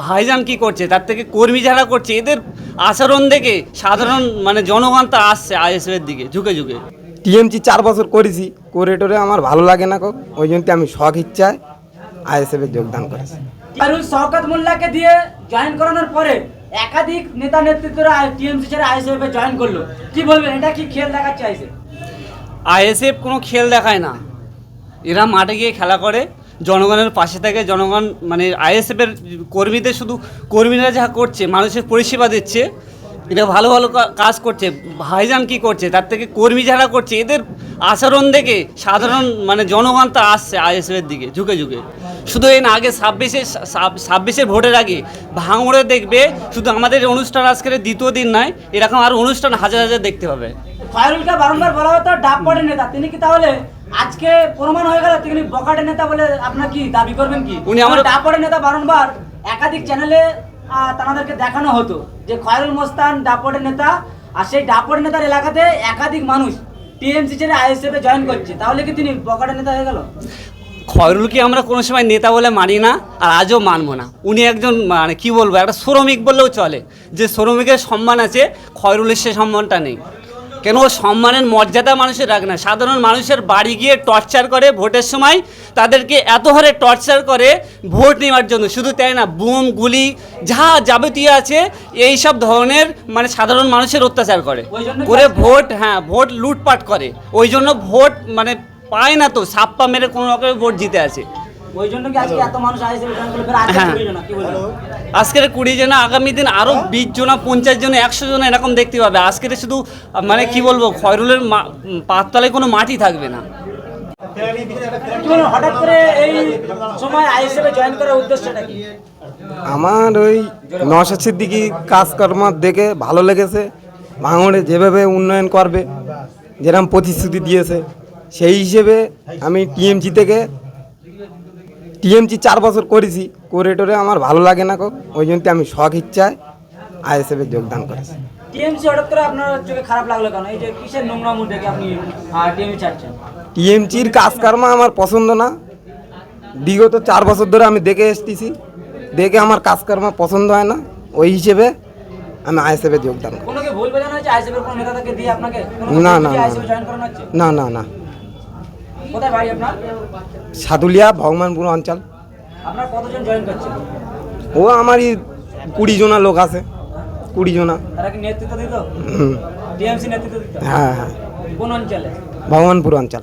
ভাইজান কি করছে? তার থেকে কর্মী যারা করছে এদের আচরণ দেখে সাধারণ মানে জনগণ তা আসছে আইএসএফের দিকে ঝুঁকে ঝুঁকে। টিএমসি চার বছর করেছি করে টোরে আমার ভালো লাগে না কো ওই জন্য আমি শখ ইচ্ছায় আইএসএফে যোগদান করেছি। ফারুল শওকত মোল্লাকে দিয়ে জয়েন করানোর পরে একাধিক নেতা নেতৃত্বরা টিএমসি ছেড়ে আইএসএফ এ জয়েন করল। কি বলবেন এটা কি খেল দেখাচ্ছে আইএসএফ? আইএসএফ কোনো খেল দেখায় না। এরা মাঠে গিয়ে খেলা করে জনগণের পাশে থাকে, জনগণ মানে আইএসএফের কর্মীদের শুধু কর্মীরা যা করছে, মানুষের পরিষেবা দিচ্ছে এটা ভালো ভালো কাজ করছে, ভাইজান কি করছে, তার থেকে কর্মী যারা করছে, এদের আচরণ দেখে সাধারণ মানে জনগণ তা আসছে আইএসএফের দিকে, ঝুঁকে ঝুঁকে। শুধু এই না, আগে ছাব্বিশে ছাব্বিশের ভোটের আগে ভাঙড়ে দেখবে, শুধু আমাদের অনুষ্ঠান আজকের দ্বিতীয় দিন নয়, এরকম আর অনুষ্ঠান হাজার হাজার দেখতে পাবে ফারুলকে বারংবার বলা হতো ডাব পড়ে নেতা, তিনি কি তাহলে আজকে প্রমাণ হয়ে গেল তিনি বকাটে নেতা বলে আপনার কি দাবি করবেন কি? উনি আমার- ডাব নেতা বারংবার একাধিক চ্যানেলে তাদেরকে দেখানো হতো যে খয়রুল মোস্তান ডাপড়ের নেতা আর সেই ডাপড়ের নেতার এলাকাতে একাধিক মানুষ টিএমসি ছেড়ে আইএসএফ এ জয়েন করছে। তাহলে কি তিনি বকাটে নেতা হয়ে গেল? খয়রুলকে আমরা কোনো সময় নেতা বলে মানি না আর আজও মানবো না। উনি একজন মানে কি বলব একটা শ্রমিক বললেও চলে। যে শ্রমিকের সম্মান আছে খয়রুলের সে সম্মানটা নেই। কেন ও সম্মানের মর্যাদা মানুষের রাখে না? সাধারণ মানুষের বাড়ি গিয়ে টর্চার করে ভোটের সময় তাদেরকে এত হারে টর্চার করে ভোট নেওয়ার জন্য। শুধু তাই না বুম গুলি যা যাবতীয় আছে এই সব ধরনের মানে সাধারণ মানুষের অত্যাচার করে। ওই জন্য কি করে ভোট হ্যাঁ ভোট লুটপাট করে। ওই জন্য ভোট মানে পায় না তো সাপ্পা মেরে কোনো রকমের ভোট জিতে আছে। ওই জন্য কি আজকে এত মানুষ আজকে হ্যাঁ। আজকের কুড়ি জন আগামী দিন আরও বিশ জন পঞ্চাশ জন একশো জন এরকম দেখতে পাবে। আজকের শুধু মানে কি বলব খয়রুলের মা- পাততলায় কোনো মাটি থাকবে না। হঠাৎ করে এই সময় আইএসএফ জয়েন করার উদ্দেশ্যটা কি? আমার ওই নশা সিদ্দিকি কাজকর্ম দেখে ভালো লেগেছে। ভাঙড়ে যেভাবে উন্নয়ন করবে যেরকম প্রতিশ্রুতি দিয়েছে সেই হিসেবে আমি টিএমসি থেকে টিএমসি চার বছর করেছি। করে টোরে আমার ভালো লাগে না কো ওই জন্য আমি শখ ইচ্ছায় আইএসএফে যোগদান করেছি। টিএমসি হঠাৎ করে আপনার চোখে খারাপ লাগল কেন? এই যে কিসের নোংরা দেখে আপনি টিএমসি টিএমসির কাজকর্ম আমার পছন্দ না। বিগত চার বছর ধরে আমি দেখে এসতেছি দেখে আমার কাজকর্ম পছন্দ হয় না। ওই হিসেবে আমি আইএসএফে যোগদান করি না, না, না, না। না না না। কোথায় বাড়ি আপনার? সাদুলিয়া ভগবানপুর অঞ্চল। আপনার কতজন জয়েন করছে ও আমারই কুড়ি জনা লোক আছে কুড়ি জনা। তারা কি নেতৃত্ব দিত? টিএমসি নেতৃত্ব দিত? হ্যাঁ হ্যাঁ। কোন অঞ্চলে? ভগবানপুর অঞ্চল।